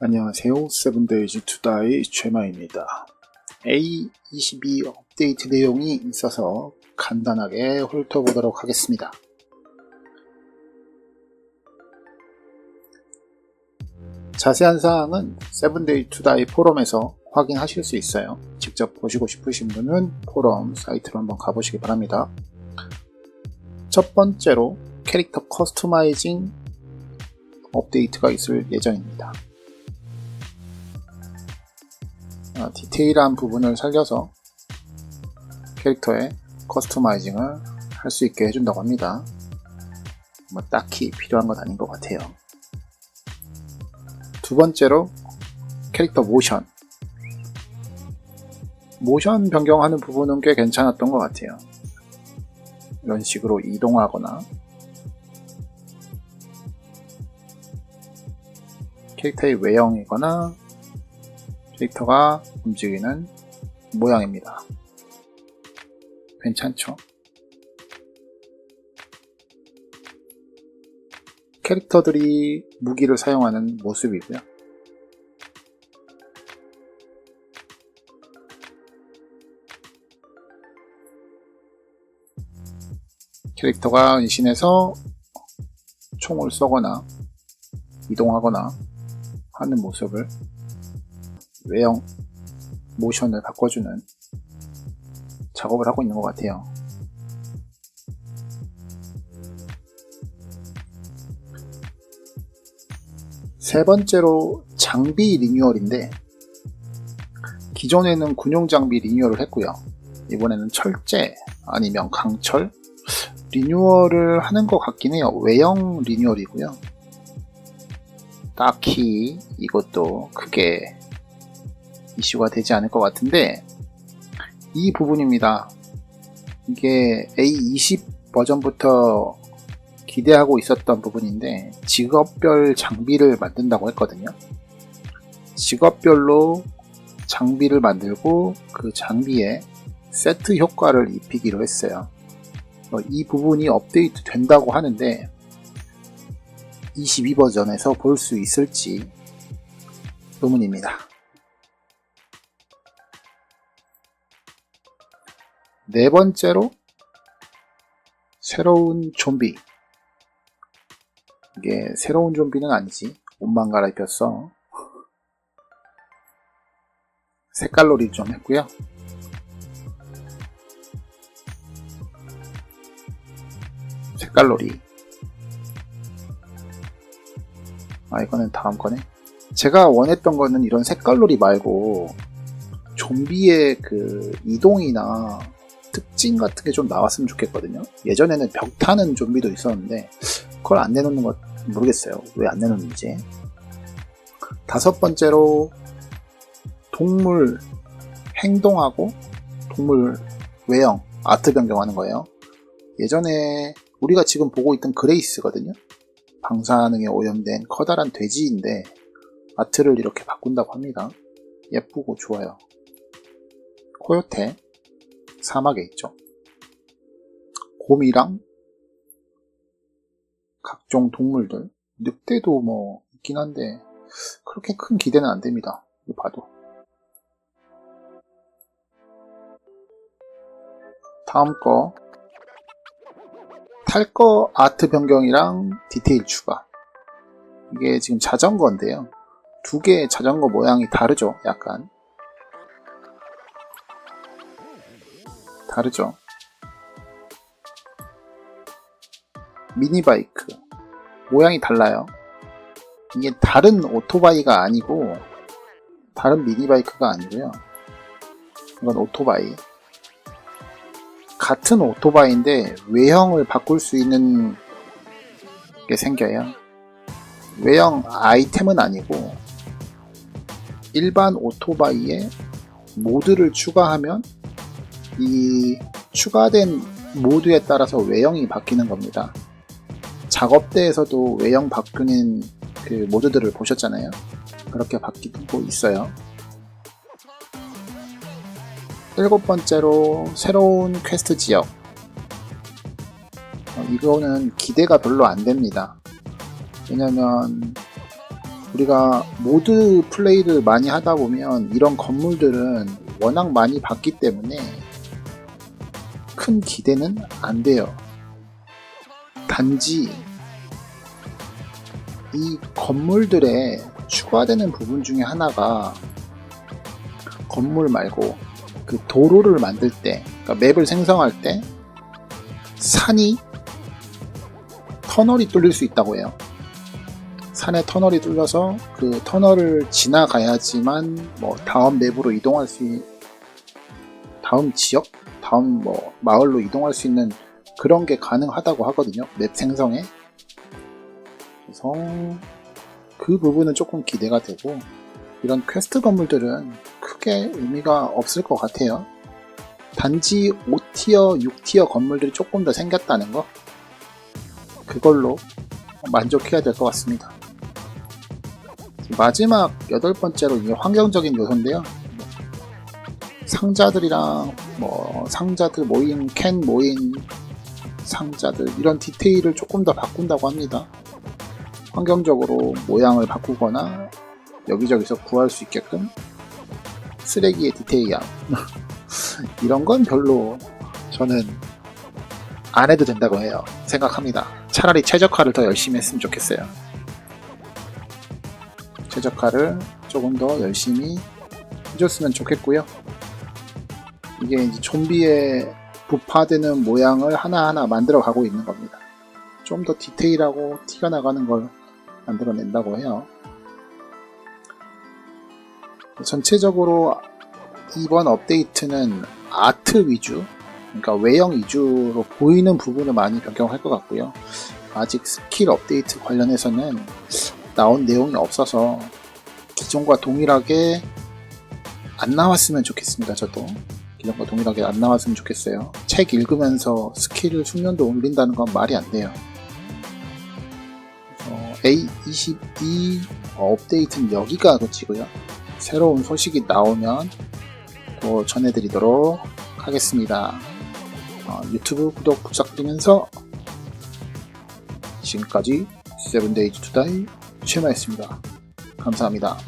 안녕하세요. 세븐데이즈 투다의 최마입니다. A22 업데이트 내용이 있어서 간단하게 훑어보도록 하겠습니다. 자세한 사항은 세븐데이 투다이 포럼에서 확인하실 수 있어요. 직접 보시고 싶으신 분은 포럼 사이트로 한번 가보시기 바랍니다. 첫 번째로 캐릭터 커스터마이징 업데이트가 있을 예정입니다. 디테일한 부분을 살려서 캐릭터의 커스터마이징을 할 수 있게 해준다고 합니다. 뭐 딱히 필요한 건 아닌 것 같아요. 두 번째로 캐릭터 모션. 모션 변경하는 부분은 꽤 괜찮았던 것 같아요. 이런 식으로 이동하거나 캐릭터의 외형이거나 캐릭터가 움직이는 모양입니다. 괜찮죠? 캐릭터들이 무기를 사용하는 모습이고요. 캐릭터가 은신해서 총을 쏘거나 이동하거나 하는 모습을 외형 모션을 바꿔주는 작업을 하고 있는 것 같아요. 세 번째로 장비 리뉴얼인데 기존에는 군용 장비 리뉴얼을 했고요. 이번에는 철제 아니면 강철 리뉴얼을 하는 것 같긴 해요. 외형 리뉴얼이고요. 딱히 이것도 크게 이슈가 되지 않을 것 같은데 이 부분입니다. 이게 A20 버전부터 기대하고 있었던 부분인데 직업별 장비를 만든다고 했거든요. 직업별로 장비를 만들고 그 장비에 세트 효과를 입히기로 했어요. 어, 이 부분이 업데이트 된다고 하는데 22 버전에서 볼 수 있을지 의문입니다. 네 번째로 새로운 좀비. 이게 새로운 좀비는 아니지. 옷만 갈아입혔어 색깔놀이 좀 했고요. 색깔놀이. 아 이거는 다음 거네. 제가 원했던 거는 이런 색깔놀이 말고 좀비의 그 이동이나 특징 같은 게 좀 나왔으면 좋겠거든요. 예전에는 벽 타는 좀비도 있었는데 그걸 안 내놓는 것 모르겠어요. 왜 안 내놓는지. 다섯 번째로 동물 행동하고 동물 외형 아트 변경하는 거예요. 예전에 우리가 지금 보고 있던 그레이스거든요. 방사능에 오염된 커다란 돼지인데 아트를 이렇게 바꾼다고 합니다. 예쁘고 좋아요. 코요테 사막에 있죠. 곰이랑 각종 동물들, 늑대도 뭐 있긴 한데 그렇게 큰 기대는 안 됩니다. 이거 봐도. 다음 거. 탈 거 아트 변경이랑 디테일 추가. 이게 지금 자전거인데요. 두 개의 자전거 모양이 다르죠, 약간. 다르죠. 미니바이크. 모양이 달라요. 이게 다른 오토바이가 아니고, 다른 미니바이크가 아니고요. 이건 오토바이. 같은 오토바이인데, 외형을 바꿀 수 있는 게 생겨요. 외형 아이템은 아니고, 일반 오토바이에 모드를 추가하면 이 추가된 모드에 따라서 외형이 바뀌는 겁니다. 작업대에서도 외형 바뀌는 그 모드들을 보셨잖아요. 그렇게 바뀌고 있어요. 일곱 번째로 새로운 퀘스트 지역. 어, 이거는 기대가 별로 안 됩니다. 왜냐면 우리가 모드 플레이를 많이 하다 보면 이런 건물들은 워낙 많이 봤기 때문에 큰 기대는 안 돼요. 단지 이 건물들에 추가되는 부분 중에 하나가 건물 말고 그 도로를 만들 때, 그러니까 맵을 생성할 때 산이 터널이 뚫릴 수 있다고 해요. 산에 터널이 뚫려서 그 터널을 지나가야지만 뭐 다음 맵으로 이동할 수 있, 다음 지역, 다음 뭐 마을로 이동할 수 있는 그런 게 가능하다고 하거든요. 맵 생성에. 그래서 그 부분은 조금 기대가 되고 이런 퀘스트 건물들은 크게 의미가 없을 것 같아요. 단지 5티어, 6티어 건물들이 조금 더 생겼다는 거 그걸로 만족해야 될 것 같습니다. 마지막 여덟 번째로 이제 환경적인 요소인데요. 상자들이랑 뭐 상자들 모인 캔 모인 상자들 이런 디테일을 조금 더 바꾼다고 합니다. 환경적으로 모양을 바꾸거나 여기저기서 구할 수 있게끔 쓰레기의 디테일함 이런 건 별로 저는 안 해도 된다고 해요. 생각합니다. 차라리 최적화를 더 열심히 했으면 좋겠어요. 최적화를 조금 더 열심히 해줬으면 좋겠고요. 이게 이제 좀비의 부파되는 모양을 하나하나 만들어 가고 있는 겁니다. 좀 더 디테일하고 티가 나가는 걸 만들어낸다고 해요. 전체적으로 이번 업데이트는 아트 위주, 그러니까 외형 위주로 보이는 부분을 많이 변경할 것 같고요. 아직 스킬 업데이트 관련해서는 나온 내용이 없어서 기존과 동일하게 안 나왔으면 좋겠습니다. 저도 기존과 동일하게 안 나왔으면 좋겠어요. 책 읽으면서 스킬을 숙련도 올린다는 건 말이 안 돼요. 어, A22 업데이트는 여기가 끝이고요. 새로운 소식이 나오면 또 전해드리도록 하겠습니다. 어, 유튜브 구독 부탁드리면서 지금까지 세븐데이즈 투다이 최마였습니다. 감사합니다.